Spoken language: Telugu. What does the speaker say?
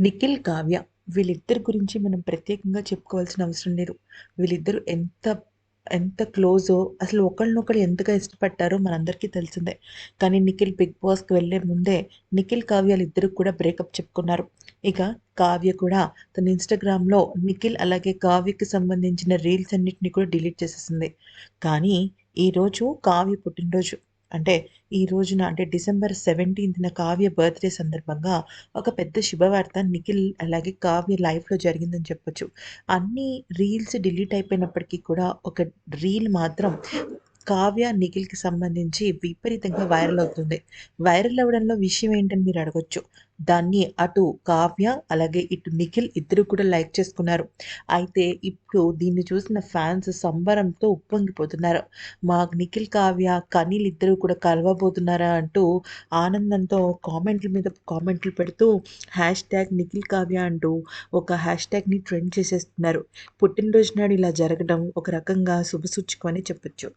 నిఖిల్, కావ్య వీళ్ళిద్దరి గురించి మనం ప్రత్యేకంగా చెప్పుకోవాల్సిన అవసరం లేదు. వీళ్ళిద్దరూ ఎంత ఎంత క్లోజో అసలు ఒకళ్ళనొకళ్ళు ఎంతగా ఇష్టపడ్డారో మనందరికీ తెలిసిందే. కానీ నిఖిల్ 'బిగ్ బాస్'కి వెళ్ళే ముందే నిఖిల్, కావ్యాలు ఇద్దరు కూడా బ్రేకప్ చెప్పుకున్నారు. ఇక కావ్య కూడా తన ఇన్‌స్టాగ్రామ్‌లో నిఖిల్ అలాగే కావ్యకి సంబంధించిన రీల్స్ అన్నిటిని కూడా డిలీట్ చేసేసింది. కానీ ఈరోజు కావ్య పుట్టినరోజు. అంటే ఈ రోజున అంటే డిసెంబర్ 17న కావ్య బర్త్‌డే సందర్భంగా ఒక పెద్ద శుభవార్త నిఖిల్ అలాగే కావ్య లైఫ్‌లో జరిగిందని చెప్పొచ్చు. అన్ని రీల్స్ డిలీట్ అయిపోయినప్పటికీ కూడా ఒక రీల్ మాత్రం కావ్య, నిఖిల్‌కి సంబంధించి విపరీతంగా వైరల్ అవుతుంది. వైరల్ అవ్వడంలో విషయం ఏంటని మీరు అడగొచ్చు. దాన్ని అటు కావ్య అలాగే ఇటు నిఖిల్ ఇద్దరు కూడా లైక్ చేసుకున్నారు. అయితే ఇప్పుడు దీన్ని చూసిన ఫ్యాన్స్ సంబరంతో ఉప్పొంగిపోతున్నారు. మా నిఖిల్, కావ్య కనీలిద్దరూ కూడా కలవబోతున్నారా అంటూ ఆనందంతో కామెంట్ల మీద కామెంట్లు పెడుతూ హ్యాష్ ట్యాగ్ నిఖిల్, కావ్య అంటూ ఒక హ్యాష్ ట్యాగ్‌ని ట్రెండ్ చేసేస్తున్నారు. పుట్టినరోజు నాడు ఇలా జరగడం ఒక రకంగా శుభసూచకం అని చెప్పొచ్చు.